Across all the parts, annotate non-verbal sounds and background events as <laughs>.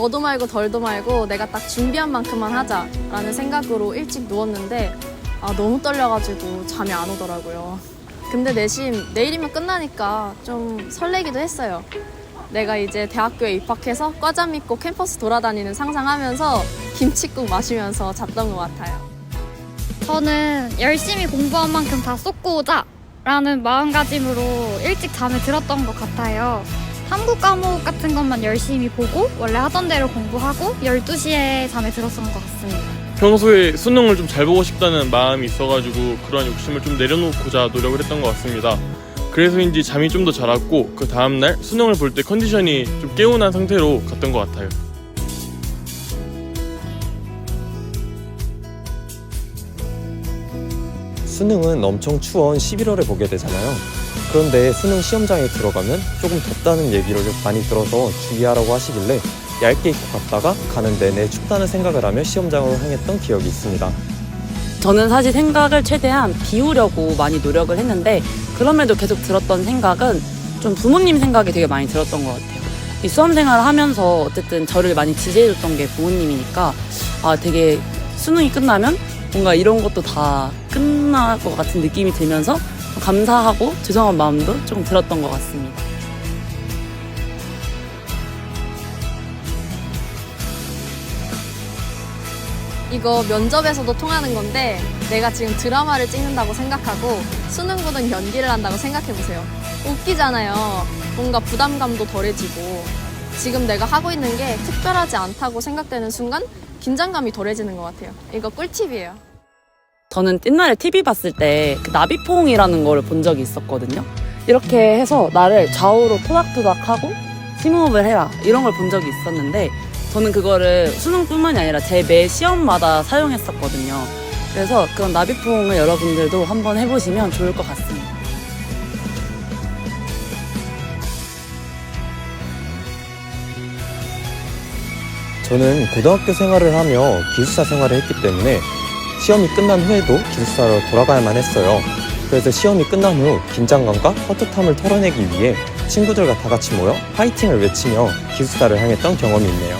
더도 말고 덜도 말고 내가 딱 준비한 만큼만 하자라는 생각으로 일찍 누웠는데 아, 너무 떨려가지고 잠이 안 오더라고요. 근데 내심 내일이면 끝나니까 좀 설레기도 했어요. 내가 이제 대학교에 입학해서 과자 믿고 캠퍼스 돌아다니는 상상하면서 김치국 마시면서 잤던 것 같아요. 저는 열심히 공부한 만큼 다 쏟고 오자 라는 마음가짐으로 일찍 잠에 들었던 것 같아요. 한국 과목 같은 것만 열심히 보고 원래 하던 대로 공부하고 12시에 잠에 들었던 것 같습니다. 평소에 수능을 좀 잘 보고 싶다는 마음이 있어가지고 그런 욕심을 좀 내려놓고자 노력을 했던 것 같습니다. 그래서인지 잠이 좀 더 잘 왔고 그 다음날 수능을 볼 때 컨디션이 좀 깨운한 상태로 갔던 것 같아요. 수능은 엄청 추운 11월에 보게 되잖아요. 그런데 수능 시험장에 들어가면 조금 덥다는 얘기를 많이 들어서 주의하라고 하시길래 얇게 입고 갔다가 가는 내내 춥다는 생각을 하며 시험장으로 향했던 기억이 있습니다. 저는 사실 생각을 최대한 비우려고 많이 노력을 했는데 그럼에도 계속 들었던 생각은 좀 부모님 생각이 되게 많이 들었던 것 같아요. 이 수험 생활을 하면서 어쨌든 저를 많이 지지해줬던 게 부모님이니까 아 되게 수능이 끝나면 뭔가 이런 것도 다 끝날 것 같은 느낌이 들면서 감사하고 죄송한 마음도 조금 들었던 것 같습니다. 이거 면접에서도 통하는 건데 내가 지금 드라마를 찍는다고 생각하고 수능 보는 연기를 한다고 생각해보세요. 웃기잖아요. 뭔가 부담감도 덜해지고 지금 내가 하고 있는 게 특별하지 않다고 생각되는 순간 긴장감이 덜해지는 것 같아요. 이거 꿀팁이에요. 저는 옛날에 TV 봤을 때 그 나비퐁이라는 거를 본 적이 있었거든요. 이렇게 해서 나를 좌우로 토닥토닥하고 심호흡을 해라 이런 걸 본 적이 있었는데 저는 그거를 수능뿐만이 아니라 제 매 시험마다 사용했었거든요. 그래서 그런 나비퐁을 여러분들도 한번 해보시면 좋을 것 같습니다. 저는 고등학교 생활을 하며 기숙사 생활을 했기 때문에 시험이 끝난 후에도 기숙사로 돌아가야만 했어요. 그래서 시험이 끝난 후 긴장감과 헛헛함을 털어내기 위해 친구들과 다 같이 모여 파이팅을 외치며 기숙사를 향했던 경험이 있네요.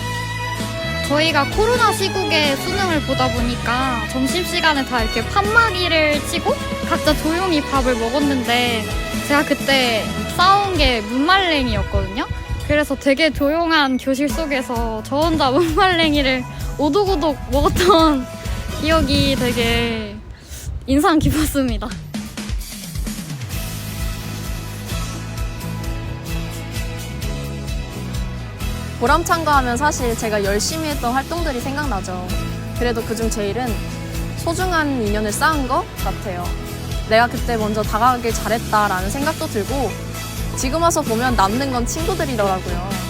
저희가 코로나 시국에 수능을 보다 보니까 점심시간에 다 이렇게 판마기를 치고 각자 조용히 밥을 먹었는데 제가 그때 싸운 게 문말랭이였거든요. 그래서 되게 조용한 교실 속에서 저 혼자 <laughs> 문말랭이를 오독오독 먹었던 기억이 되게 인상 깊었습니다. 보람찬 거 하면 사실 제가 열심히 했던 활동들이 생각나죠. 그래도 그중 제일은 소중한 인연을 쌓은 것 같아요. 내가 그때 먼저 다가가길 잘했다라는 생각도 들고 지금 와서 보면 남는 건 친구들이더라고요.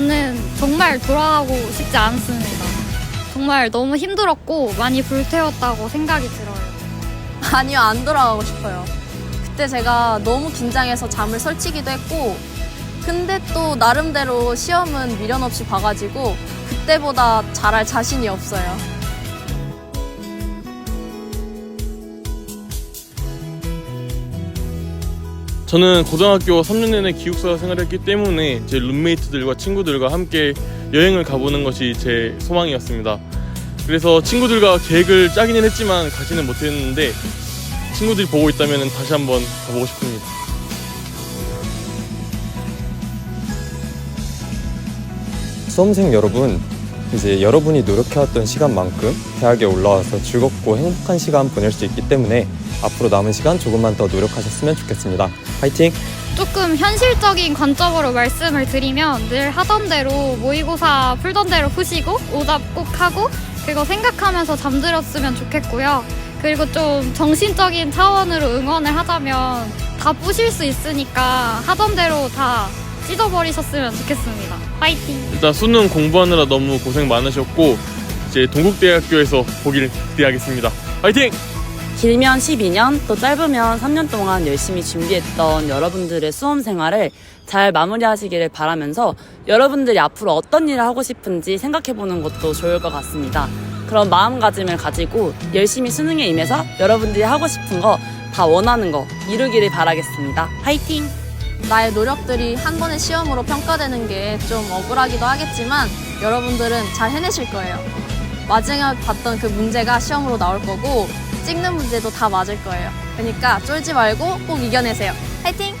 저는 정말 돌아가고 싶지 않습니다. 정말 너무 힘들었고 많이 불태웠다고 생각이 들어요. <laughs> 아니요, 안 돌아가고 싶어요. 그때 제가 너무 긴장해서 잠을 설치기도 했고, 근데 또 나름대로 시험은 미련 없이 봐가지고, 그때보다 잘할 자신이 없어요. 저는 고등학교 3년 내내 기숙사 생활을 했기 때문에 제 룸메이트들과 친구들과 함께 여행을 가보는 것이 제 소망이었습니다. 그래서 친구들과 계획을 짜기는 했지만 가지는 못했는데 친구들이 보고 있다면 다시 한번 가보고 싶습니다. 수험생 여러분, 이제 여러분이 노력해왔던 시간만큼 대학에 올라와서 즐겁고 행복한 시간 보낼 수 있기 때문에 앞으로 남은 시간 조금만 더 노력하셨으면 좋겠습니다. 파이팅! 조금 현실적인 관점으로 말씀을 드리면 늘 하던 대로 모의고사 풀던 대로 푸시고 오답 꼭 하고 그리고 생각하면서 잠들었으면 좋겠고요. 그리고 좀 정신적인 차원으로 응원을 하자면 다 뿌실 수 있으니까 하던 대로 다 찢어버리셨으면 좋겠습니다. 파이팅! 일단 수능 공부하느라 너무 고생 많으셨고 이제 동국대학교에서 보길 기대하겠습니다. 화이팅! 길면 12년, 또 짧으면 3년 동안 열심히 준비했던 여러분들의 수험 생활을 잘 마무리하시기를 바라면서 여러분들이 앞으로 어떤 일을 하고 싶은지 생각해보는 것도 좋을 것 같습니다. 그런 마음가짐을 가지고 열심히 수능에 임해서 여러분들이 하고 싶은 거 다 원하는 거 이루기를 바라겠습니다. 화이팅! 나의 노력들이 한 번의 시험으로 평가되는 게 좀 억울하기도 하겠지만 여러분들은 잘 해내실 거예요. 마지막에 봤던 그 문제가 시험으로 나올 거고 찍는 문제도 다 맞을 거예요. 그러니까 쫄지 말고 꼭 이겨내세요. 화이팅!